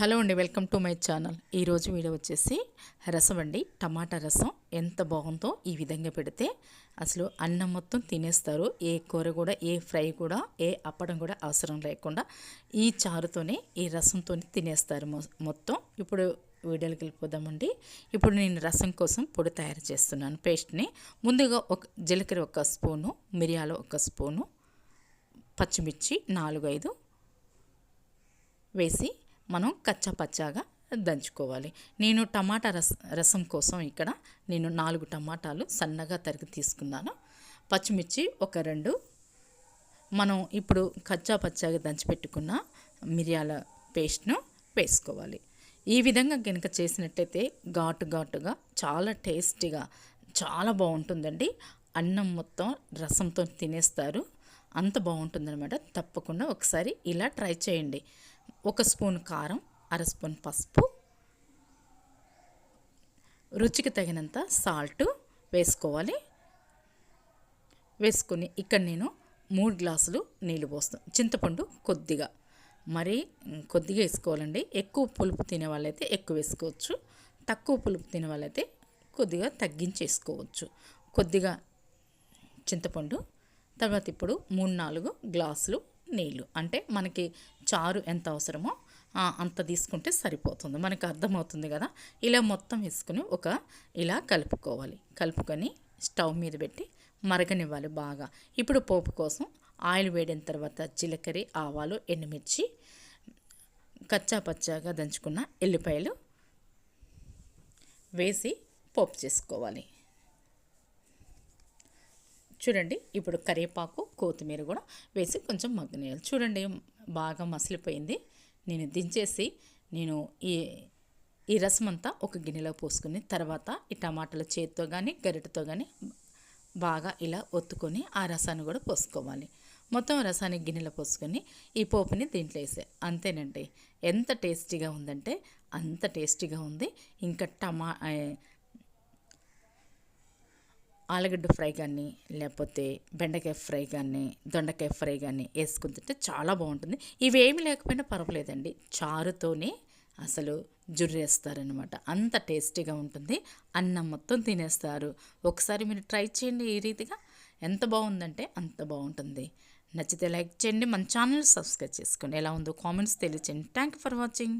Hello అండి welcome to my channel. ఈరోజు video వచ్చేసి రసం అండి. టమాటా రసం ఎంత బాగుందో ఈ విధంగా పెడితే అసలు అన్నం మొత్తం తినేస్తారు. ఏ కూర కూడా ఏ ఫ్రై కూడా ఏ అప్పడం కూడా అవసరం లేకుండా ఈ చారుతోనే ఈ రసంతో తినేస్తారు మొ- మొత్తం. ఇప్పుడు వీడియోకి వెళ్ళిపోదామండి. ఇప్పుడు నేను రసం కోసం పొడి తయారు చేస్తున్నాను. పేస్ట్ని ముందుగా ఒక జీలకర్ర ఒక స్పూను మిరియాలు ఒక స్పూను పచ్చిమిర్చి నాలుగు ఐదు వేసి మనం కచ్చా పచ్చాగా దంచుకోవాలి. నేను టమాటా రస రసం కోసం ఇక్కడ నేను నాలుగు టమాటాలు సన్నగా తరిగి తీసుకున్నాను. పచ్చిమిర్చి ఒక రెండు. మనం ఇప్పుడు కచ్చా పచ్చాగా దంచిపెట్టుకున్న మిరియాల పేస్ట్ను వేసుకోవాలి. ఈ విధంగా కనుక చేసినట్టయితే ఘాటు ఘాటుగా చాలా టేస్టీగా చాలా బాగుంటుందండి. అన్నం మొత్తం రసంతో తినేస్తారు. అంత బాగుంటుందన్నమాట. తప్పకుండా ఒకసారి ఇలా ట్రై చేయండి. ఒక స్పూన్ కారం అర స్పూన్ పసుపు. రుచికి తగినంత సాల్ట్ వేసుకోవాలి. వేసుకొని ఇక్కడ నేను మూడు గ్లాసులు నీళ్ళు పోస్తాను. చింతపండు కొద్దిగా. మరీ కొద్దిగా వేసుకోవాలండి. ఎక్కువ పులుపు తినే వాళ్ళైతే ఎక్కువ వేసుకోవచ్చు. తక్కువ పులుపు తినే వాళ్ళైతే కొద్దిగా తగ్గించేసుకోవచ్చు. కొద్దిగా చింతపండు. తర్వాత ఇప్పుడు మూడు నాలుగు గ్లాసులు నీళ్ళు. అంటే మనకి చారు ఎంత అవసరమో అంత తీసుకుంటే సరిపోతుంది. మనకు అర్థమవుతుంది కదా? ఇలా మొత్తం వేసుకుని ఒక ఇలా కలుపుకోవాలి. కలుపుకొని స్టవ్ మీద పెట్టి మరగనివ్వాలి బాగా. ఇప్పుడు పోపు కోసం ఆయిల్ వేడిన తర్వాత జీలకర్ర ఆవాలు ఎండుమిర్చి కచ్చా పచ్చాగా దంచుకున్న ఎల్లిపాయలు వేసి పోపు చేసుకోవాలి. చూడండి ఇప్పుడు కరివేపాకు కొత్తిమీర కూడా వేసి కొంచెం మగ్గనేయాలి చూడండి బాగా మసిలిపోయింది. నేను దించేసి నేను ఈ ఈ రసం అంతా ఒక గిన్నెలో పోసుకుని తర్వాత ఈ టమాటాల చేతితో కానీ గరిటతో కానీ బాగా ఇలా ఒత్తుకొని ఆ రసాన్ని కూడా పోసుకోవాలి. మొత్తం రసాన్ని గిన్నెలో పోసుకొని ఈ పోపుని దీంట్లో వేసే. అంతేనండి. ఎంత టేస్టీగా ఉందంటే అంత టేస్టీగా ఉంది. ఇంకా టమా ఆలుగడ్డ ఫ్రై కానీ లేకపోతే బెండకాయ ఫ్రై కానీ దొండకాయ ఫ్రై కానీ వేసుకుని తింటే చాలా బాగుంటుంది. ఇవేమి లేకపోయినా పర్వాలేదండి. చారుతోనే అసలు జుర్రేస్తారనమాట అంత టేస్టీగా ఉంటుంది. అన్నం మొత్తం తినేస్తారు. ఒకసారి మీరు ట్రై చేయండి ఈ రీతిగా. ఎంత బాగుందంటే అంత బాగుంటుంది. నచ్చితే లైక్ చేయండి. మన ఛానల్ సబ్స్క్రైబ్ చేసుకోండి. ఎలా ఉందో కామెంట్స్ తెలియచేయండి. Thank you for watching